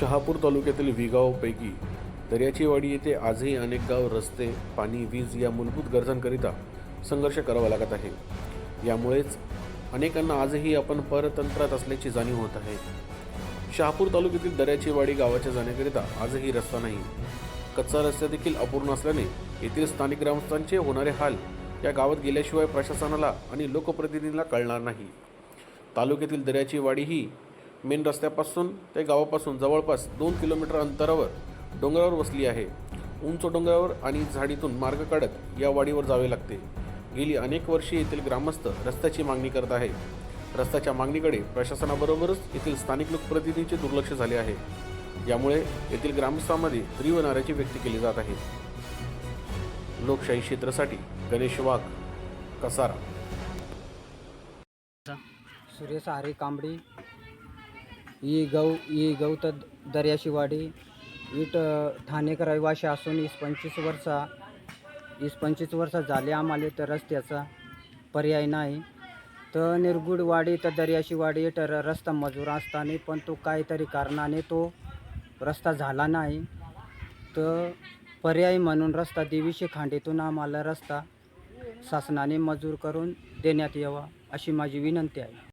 शहापूर तालुक्यातील विगावपैकी दर्याचीवाडी येथे आजही अनेक गाव रस्ते पाणी वीज या मूलभूत गरजांकरिता संघर्ष करावा लागत आहे. यामुळेच अनेकांना आजही आपण परतंत्रात असल्याची जाणीव होत आहे. शहापूर तालुक्यातील दर्याचीवाडी गावाच्या जाण्याकरिता आजही रस्ता नाही. कच्चा रस्ता देखील अपूर्ण असल्याने येथील स्थानिक ग्रामस्थांचे होणारे हाल या गावात गेल्याशिवाय प्रशासनाला आणि लोकप्रतिनिधींना कळणार नाही. तालुक्यातील दर्याची वाडी ही मेन रस्त्यापासून ते गावापासून जवळपास दोन किलोमीटर अंतरावर डोंगरावर वसली आहे. उंच डोंगरावर आणि झाडीतून मार्ग काढत या वाडीवर जावे लागते. गेली अनेक वर्षे येथील ग्रामस्थ रस्त्याची मागणी करत आहे. रस्त्याच्या मागणीकडे प्रशासनाबरोबरच येथील स्थानिक लोकप्रतिनिधींचे दुर्लक्ष झाले आहे. यामुळे येथील ग्रामस्थांमध्ये तीव्र नाराजी व्यक्त केली जात आहे. लोकशाही क्षेत्रासाठी गणेश वाघ कसारा. सुरेश आरे कांबडी ई गौ ई गौत दर्याशिवाडी इट ठाणेकर रहिवाशी असून वीस पंचवीस वर्षा वीस पंचवीस वर्ष झाले आम्हाला तर रस्त्याचा पर्याय नाही तर निरगुडवाडी तर दर्याशिवाडी तर रस्ता मजूर असताना पण तो काहीतरी कारणाने तो रस्ता झाला नाही तर पर्याय म्हणून रस्ता देवीशी खांडीतून आम्हाला रस्ता शासनाने मंजूर करून देण्यात यावा अशी माझी विनंती आहे